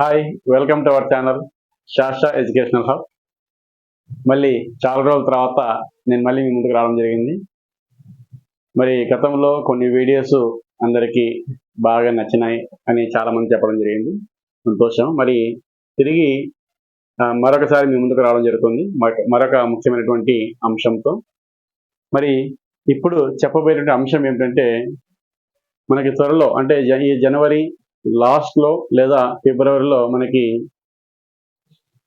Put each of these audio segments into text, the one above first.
Hi welcome to our channel Shastra educational hub మళ్ళీ చాలా రోజుల తర్వాత నేను మళ్ళీ మీ ముందుకు రావడం జరిగింది. మరి గతంలో కొన్ని వీడియోస్ అందరికీ బాగా నచ్చినాయి అని చాలామంది చెప్పడం జరిగింది. సంతోషం. మరి తిరిగి మరొకసారి మీ ముందుకు రావడం జరుగుతుంది. మరొక- ముఖ్యమైనటువంటి అంశంతో. మరి ఇప్పుడు చెప్పబోయేటువంటి అంశం ఏమిటంటే మనకి త్వరలో అంటే ఈ జనవరి లాస్ట్లో లేదా ఫిబ్రవరిలో మనకి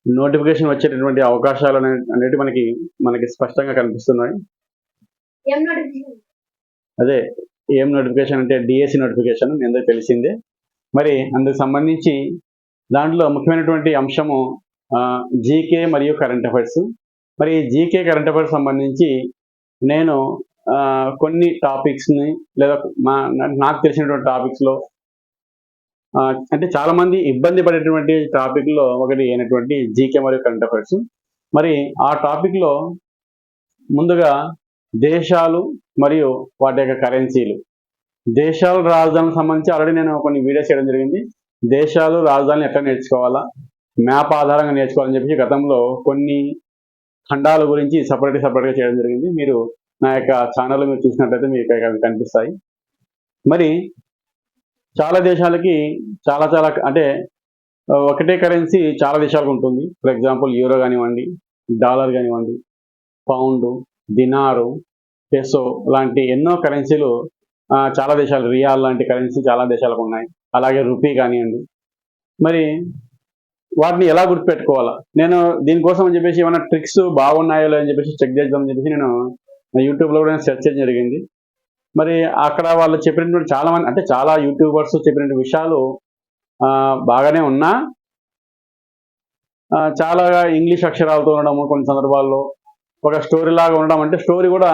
నోటిఫికేషన్ వచ్చేటటువంటి అవకాశాలు అనే- అనేటివి మనకి మనకి స్పష్టంగా కనిపిస్తున్నాయి. అదే ఏం నోటిఫికేషన్ అంటే డిఎస్సి నోటిఫికేషన్ మీ అందరికి తెలిసిందే. మరి అందుకు సంబంధించి దాంట్లో ముఖ్యమైనటువంటి అంశము జీకే మరియు కరెంట్ అఫైర్స్ మరి జీకే కరెంట్ అఫైర్స్ సంబంధించి నేను కొన్ని టాపిక్స్ని లేదా మా నాకు తెలిసినటువంటి టాపిక్స్లో అంటే చాలా మంది ఇబ్బంది పడేటువంటి టాపిక్లో ఒకటి అయినటువంటి జీకే మరియు కరెంట్ అఫైర్స్ మరి ఆ టాపిక్లో ముందుగా దేశాలు మరియు వాటి యొక్క కరెన్సీలు దేశాలు రాజధానికి సంబంధించి ఆల్రెడీ నేను కొన్ని వీడియోస్ చేయడం జరిగింది. దేశాలు రాజధానిని ఎట్లా నేర్చుకోవాలా? మ్యాప్ ఆధారంగా నేర్చుకోవాలని చెప్పి గతంలో కొన్ని ఖండాల గురించి సపరేట్ సపరేట్గా చేయడం జరిగింది. మీరు నా యొక్క ఛానల్ మీరు చూసినట్లయితే మీకు కనిపిస్తాయి. మరి చాలా దేశాలకి చాలా చాలా అంటే ఒకటే కరెన్సీ చాలా దేశాలకు ఉంటుంది. ఫర్ ఎగ్జాంపుల్ యూరో కానివ్వండి డాలర్ కానివ్వండి పౌండ్ దినారు పెసో లాంటి ఎన్నో కరెన్సీలు చాలా దేశాలు రియాల్ లాంటి కరెన్సీ చాలా దేశాలకు ఉన్నాయి. అలాగే రూపీ కానివ్వండి. మరి వాటిని ఎలా గుర్తుపెట్టుకోవాలా? నేను దీనికోసం అని చెప్పేసి ఏమైనా ట్రిక్స్ బాగున్నాయో లేదో అని చెప్పేసి చెక్ చేద్దామని చెప్పేసి నేను యూట్యూబ్లో కూడా సెర్చ్ చేయడం జరిగింది. మరి అక్కడ వాళ్ళు చెప్పినటువంటి చాలా మంది అంటే చాలా యూట్యూబర్స్ చెప్పినటువంటి విషయాలు బాగానే ఉన్నా. చాలా ఇంగ్లీష్ అక్షరాలతో ఉండడము కొన్ని సందర్భాల్లో. ఒక స్టోరీ లాగా ఉండడం అంటే స్టోరీ కూడా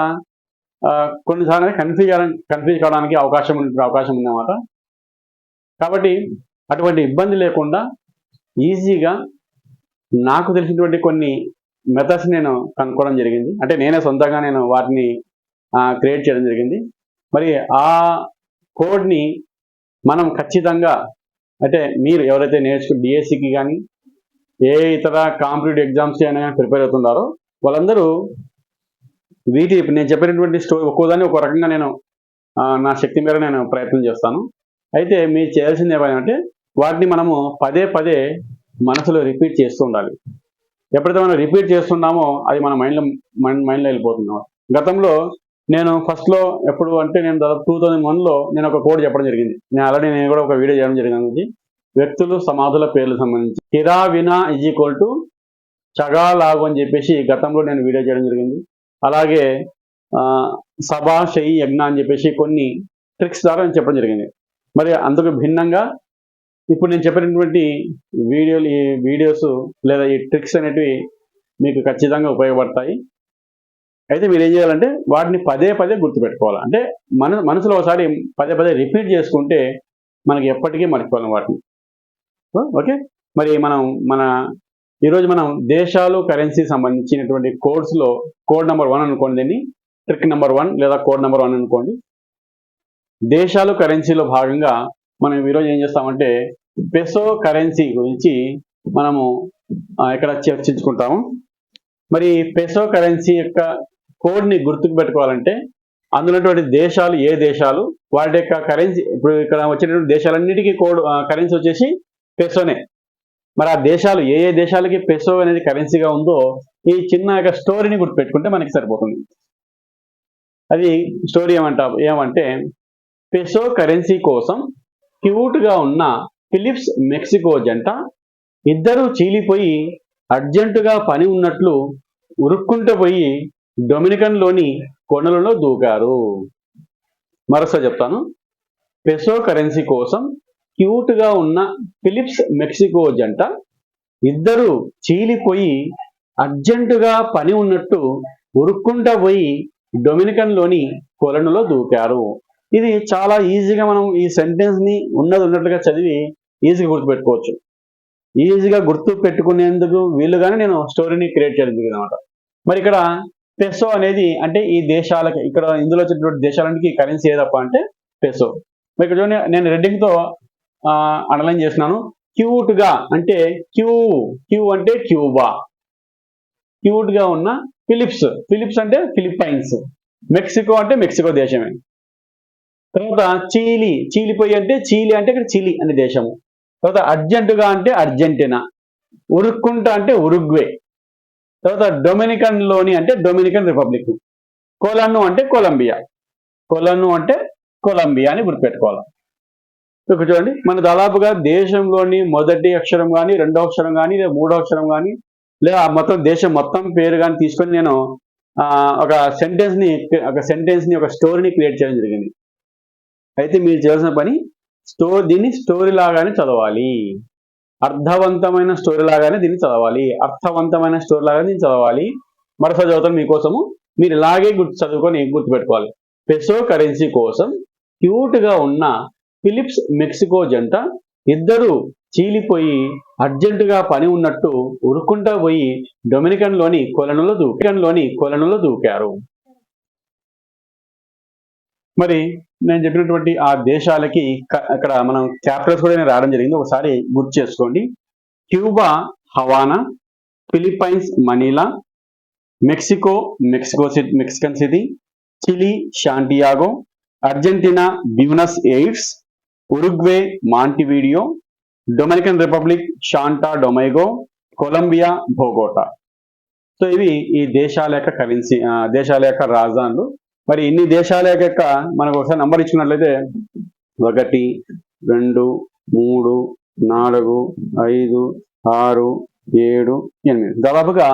కొన్నిసార్లు కన్ఫ్యూజ్ కన్ఫ్యూజ్ కావడానికి అవకాశం ఉండే అవకాశం ఉందన్నమాట. కాబట్టి అటువంటి ఇబ్బంది లేకుండా ఈజీగా నాకు తెలిసినటువంటి కొన్ని మెథడ్స్ నేను కనుక్కోవడం జరిగింది. అంటే నేనే సొంతంగా నేను వాటిని క్రియేట్ చేయడం జరిగింది. మరి ఆ కోడ్ని మనం ఖచ్చితంగా అంటే మీరు ఎవరైతే నేర్చుకుని డిఎస్సికి కానీ ఏ ఇతర కాంపిటేటివ్ ఎగ్జామ్స్కి అయినా ప్రిపేర్ అవుతున్నారో వాళ్ళందరూ వీటి నేను చెప్పినటువంటి స్టోరీ ఒక్కోదాన్ని ఒక రకంగా నేను నా శక్తి మేర నేను ప్రయత్నం చేస్తాను. అయితే మీరు చేయాల్సింది ఏమంటే వాటిని మనము పదే పదే మనసులో రిపీట్ చేస్తూ ఉండాలి. ఎప్పుడైతే మనం రిపీట్ చేస్తున్నామో అది మన మైండ్లో మైండ్ మైండ్లో వెళ్ళిపోతున్నాం గతంలో నేను ఫస్ట్లో ఎప్పుడు అంటే నేను దాదాపు టూ థౌజండ్ వన్లో నేను ఒక కోడ్ చెప్పడం జరిగింది. నేను ఆల్రెడీ నేను కూడా ఒక వీడియో చేయడం జరిగింది వ్యక్తులు సమాధుల పేర్లు సంబంధించి. కిరా వినా ఈజ్ ఈక్వల్ టు చగా లాగు అని చెప్పేసి గతంలో నేను వీడియో చేయడం జరిగింది. అలాగే సభా షయి యజ్ఞ అని చెప్పేసి కొన్ని ట్రిక్స్ ద్వారా నేను చెప్పడం జరిగింది. మరి అందుకు భిన్నంగా ఇప్పుడు నేను చెప్పినటువంటి వీడియోలు ఈ వీడియోస్ లేదా ఈ ట్రిక్స్ అనేటివి మీకు ఖచ్చితంగా ఉపయోగపడతాయి. అయితే మీరు ఏం చేయాలంటే వాటిని పదే పదే గుర్తుపెట్టుకోవాలి. అంటే మన మనసులో ఒకసారి పదే పదే రిపీట్ చేసుకుంటే మనకి ఎప్పటికీ మర్చిపోలేం వాటిని. ఓకే? మరి మనం మన ఈరోజు మనం దేశాలు కరెన్సీ సంబంధించినటువంటి కోడ్స్లో కోడ్ నెంబర్ వన్ అనుకోండి దీన్ని. ట్రిక్ నెంబర్ వన్ లేదా కోడ్ నెంబర్ వన్ అనుకోండి. దేశాలు కరెన్సీలో భాగంగా మనం ఈరోజు ఏం చేస్తామంటే పెసో కరెన్సీ గురించి మనము ఇక్కడ చర్చించుకుంటాము. మరి పెసో కరెన్సీ యొక్క కోడ్ని గుర్తుకు పెట్టుకోవాలంటే అందులో దేశాలు ఏ దేశాలు వాటి యొక్క కరెన్సీ ఇప్పుడు ఇక్కడ వచ్చినటువంటి దేశాలన్నిటికీ కోడ్ కరెన్సీ వచ్చేసి పెసోనే. మరి ఆ దేశాలు ఏ ఏ దేశాలకి పెసో అనేది కరెన్సీగా ఉందో ఈ చిన్న యొక్క స్టోరీని గుర్తుపెట్టుకుంటే మనకి సరిపోతుంది. అది స్టోరీ ఏమంటా ఏమంటే పెసో కరెన్సీ కోసం క్యూట్గా ఉన్న ఫిలిప్స్ మెక్సికో జంట ఇద్దరూ చీలిపోయి అర్జెంటుగా పని ఉన్నట్లు ఉరుక్కుంటూ పోయి డొమినికన్లోని కొండలలో దూకారు. మరోసారి చెప్తాను. పెసో కరెన్సీ కోసం క్యూట్గా ఉన్న ఫిలిప్స్ మెక్సికో జంట ఇద్దరు చీలిపోయి అర్జెంటుగా పని ఉన్నట్టు ఉరుక్కుంటా పోయి డొమినికన్లోని కొలనులో దూకారు. ఇది చాలా ఈజీగా మనం ఈ సెంటెన్స్ని ఉన్నది ఉన్నట్లుగా చదివి ఈజీగా గుర్తుపెట్టుకోవచ్చు. ఈజీగా గుర్తు పెట్టుకునేందుకు వీలుగానే నేను స్టోరీని క్రియేట్ చేయడం జరిగింది అనమాట మరి ఇక్కడ పెసో అనేది అంటే ఈ దేశాలకి ఇక్కడ ఇందులో వచ్చినటువంటి దేశాలకి కరెన్సీ ఏదప్ప అంటే పెసో ఇక్కడ చూడండి నేను రెడ్డింగ్తో అండర్లైన్ చేస్తున్నాను. క్యూట్గా అంటే క్యూ క్యూ అంటే క్యూబా క్యూట్గా ఉన్న ఫిలిప్స్ ఫిలిప్స్ అంటే ఫిలిప్పైన్స్ మెక్సికో అంటే మెక్సికో దేశమే. తర్వాత చీలి చీలిపోయి అంటే చీలి అంటే ఇక్కడ చిలి అనే దేశము. తర్వాత అర్జెంటుగా అంటే అర్జెంటీనా ఉరుక్కుంటా అంటే ఉరుగ్వే. తర్వాత డొమినికన్లోని అంటే డొమినికన్ రిపబ్లిక్ కొలను అంటే కొలంబియా. కొలను అంటే కొలంబియా అని గుర్తుపెట్టుకోవాలి. ఇక్కడ చూడండి మన దాదాపుగా దేశంలోని మొదటి అక్షరం కానీ రెండో అక్షరం కానీ లేదా మూడో అక్షరం కానీ లేదా ఆ మొత్తం దేశం మొత్తం పేరు కానీ తీసుకొని నేను ఒక సెంటెన్స్ని ఒక సెంటెన్స్ని ఒక స్టోరీని క్రియేట్ చేయడం జరిగింది. అయితే మీరు చేయాల్సిన పని స్టోర్ దీన్ని స్టోరీ లాగానే చదవాలి. అర్థవంతమైన స్టోరీ లాగానే దీన్ని చదవాలి. అర్థవంతమైన స్టోరీ లాగానే దీన్ని చదవాలి. మరోసారి చదువుతాను మీకోసము. మీరు ఇలాగే గుర్తు చదువుకొని గుర్తుపెట్టుకోవాలి. పెసో కరెన్సీ కోసం క్యూట్గా ఉన్న ఫిలిప్స్ మెక్సికో జంట ఇద్దరు చీలిపోయి అర్జెంటుగా పని ఉన్నట్టు ఉరుక్కుంటా పోయి డొమినికన్లోని కొలనులో దూకన్లోని కొలనులో దూకారు. మరి నేను చెప్పినటువంటి ఆ దేశాలకి అక్కడ మనం క్యాపిటల్స్ కూడా నేను రాయడం జరిగింది. ఒకసారి గుర్తు చేసుకోండి. Cuba Havana Philippines Manila Mexico Mexico City Mexican City Chile Santiago Argentina Buenos Aires Uruguay Montevideo Dominican Republic Santo Domingo Colombia Bogota so ఇవి ఈ దేశాల యొక్క కరెన్సీ దేశాల యొక్క రాజధానులు. మరి ఇన్ని దేశాల యొక్క మనకు ఒకసారి నంబర్ ఇచ్చుకున్నట్లయితే ఒకటి రెండు మూడు నాలుగు ఐదు ఆరు ఏడు ఎనిమిది. దాదాపుగా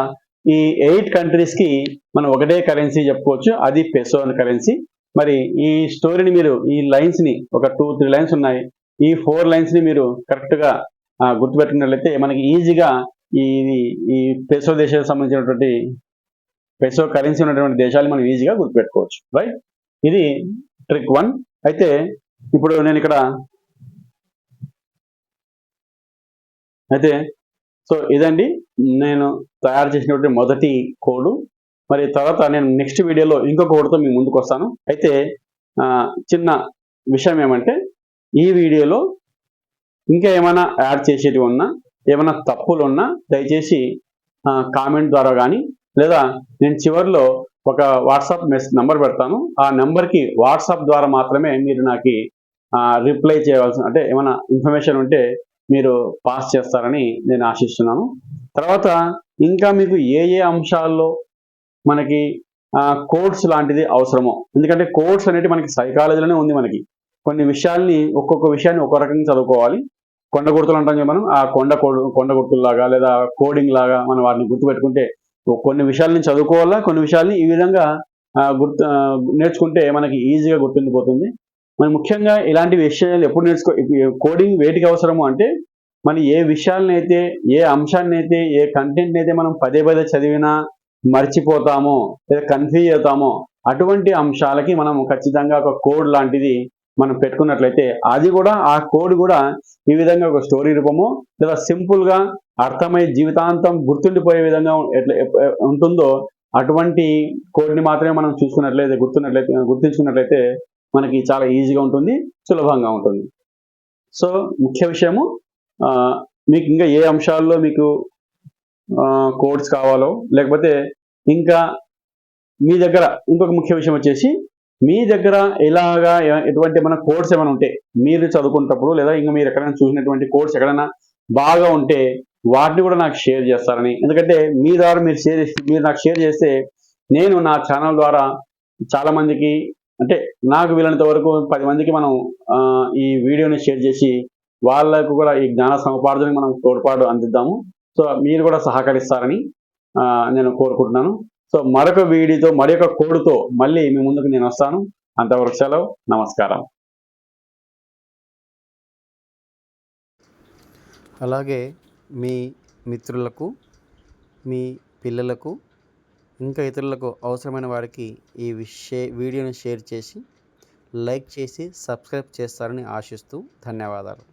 ఈ ఎయిట్ కంట్రీస్కి మనం ఒకటే కరెన్సీ చెప్పుకోవచ్చు. అది పెసో అనే కరెన్సీ మరి ఈ స్టోరీని మీరు ఈ లైన్స్ని ఒక టూ త్రీ లైన్స్ ఉన్నాయి. ఈ ఫోర్ లైన్స్ని మీరు కరెక్ట్గా గుర్తుపెట్టినట్లయితే మనకి ఈజీగా ఈ ఈ పెసో దేశానికి సంబంధించినటువంటి పెసో కరెన్సీ ఉన్నటువంటి దేశాలు మనం ఈజీగా గుర్తుపెట్టుకోవచ్చు రైట్ ఇది ట్రిక్ వన్ అయితే ఇప్పుడు నేను ఇక్కడ అయితే సో ఇదండి నేను తయారు చేసినటువంటి మొదటి కోడు. మరి తర్వాత నేను నెక్స్ట్ వీడియోలో ఇంకో కోడ్తో మీ ముందుకు వస్తాను. అయితే చిన్న విషయం ఏమంటే ఈ వీడియోలో ఇంకా ఏమైనా యాడ్ చేసేవి ఉన్నా ఏమైనా తప్పులు ఉన్నా దయచేసి కామెంట్ ద్వారా కానీ లేదా నేను చివరిలో ఒక వాట్సాప్ మెస్ నంబర్ పెడతాను. ఆ నెంబర్కి వాట్సాప్ ద్వారా మాత్రమే మీరు నాకు రిప్లై చేయవలసిన అంటే ఏమైనా ఇన్ఫర్మేషన్ ఉంటే మీరు పాస్ చేస్తారని నేను ఆశిస్తున్నాను. తర్వాత ఇంకా మీకు ఏ ఏ అంశాల్లో మనకి కోడ్స్ లాంటిది అవసరమో ఎందుకంటే కోడ్స్ అనేది మనకి సైకాలజీలోనే ఉంది మనకి. కొన్ని విషయాల్ని ఒక్కొక్క విషయాన్ని ఒక్కో రకంగా చదువుకోవాలి. కొండ గుర్తులు అంటాం మనం ఆ కొండ కొండ గుర్తుల్లాగా లేదా కోడింగ్ లాగా మనం వాటిని గుర్తుపెట్టుకుంటే కొన్ని విషయాల్ని చదువుకోవాలా కొన్ని విషయాల్ని ఈ విధంగా గుర్తు నేర్చుకుంటే మనకి ఈజీగా గుర్తుండిపోతుంది. మనం ముఖ్యంగా ఇలాంటి విషయాలు ఎప్పుడు నేర్చుకో కోడింగ్ వేటికి అవసరము అంటే మనం ఏ విషయాలను అయితే ఏ అంశాన్ని అయితే ఏ కంటెంట్ని అయితే మనం పదే పదే చదివినా మర్చిపోతామో లేదా కన్ఫ్యూజ్ అవుతామో అటువంటి అంశాలకి మనం ఖచ్చితంగా ఒక కోడ్ లాంటిది మనం పెట్టుకున్నట్లయితే అది కూడా ఆ కోడ్ కూడా ఈ విధంగా ఒక స్టోరీ రూపము లేదా సింపుల్గా అర్థమై జీవితాంతం గుర్తుండిపోయే విధంగా ఎట్లా ఉంటుందో అటువంటి కోడ్ని మాత్రమే మనం చూసుకున్నట్లయితే గుర్తున్నట్లయితే గుర్తించుకున్నట్లయితే మనకి చాలా ఈజీగా ఉంటుంది సులభంగా ఉంటుంది. సో ముఖ్య విషయము మీకు ఇంకా ఏ అంశాల్లో మీకు కోడ్స్ కావాలో లేకపోతే ఇంకా మీ దగ్గర ఇంకొక ముఖ్య విషయం వచ్చేసి మీ దగ్గర ఎలాగా ఎటువంటి మన కోడ్స్ ఏమైనా ఉంటే మీరు చదువుకున్నప్పుడు లేదా ఇంకా మీరు ఎక్కడైనా చూసినటువంటి కోడ్స్ ఎక్కడైనా బాగా ఉంటే వాటిని కూడా నాకు షేర్ చేస్తారని. ఎందుకంటే మీ ద్వారా మీరు షేర్ చేసి మీరు నాకు షేర్ చేస్తే నేను నా ఛానల్ ద్వారా చాలా మందికి అంటే నాకు వీలైనంత వరకు పది మందికి మనం ఈ వీడియోని షేర్ చేసి వాళ్ళకు కూడా ఈ జ్ఞాన సముపార్జనకి మనం తోడ్పాటు అందిద్దాము. సో మీరు కూడా సహకరిస్తారని నేను కోరుకుంటున్నాను. సో మరొక వీడియోతో మరొక కోడ్తో మళ్ళీ మీ ముందుకు నేను వస్తాను. అంతవరకు సెలవు. నమస్కారం. అలాగే మీ మిత్రులకు మీ పిల్లలకు ఇంకా ఇతరులకు అవసరమైన వారికి ఈ విషే వీడియోని షేర్ చేసి లైక్ చేసి సబ్స్క్రైబ్ చేస్తారని ఆశిస్తూ ధన్యవాదాలు.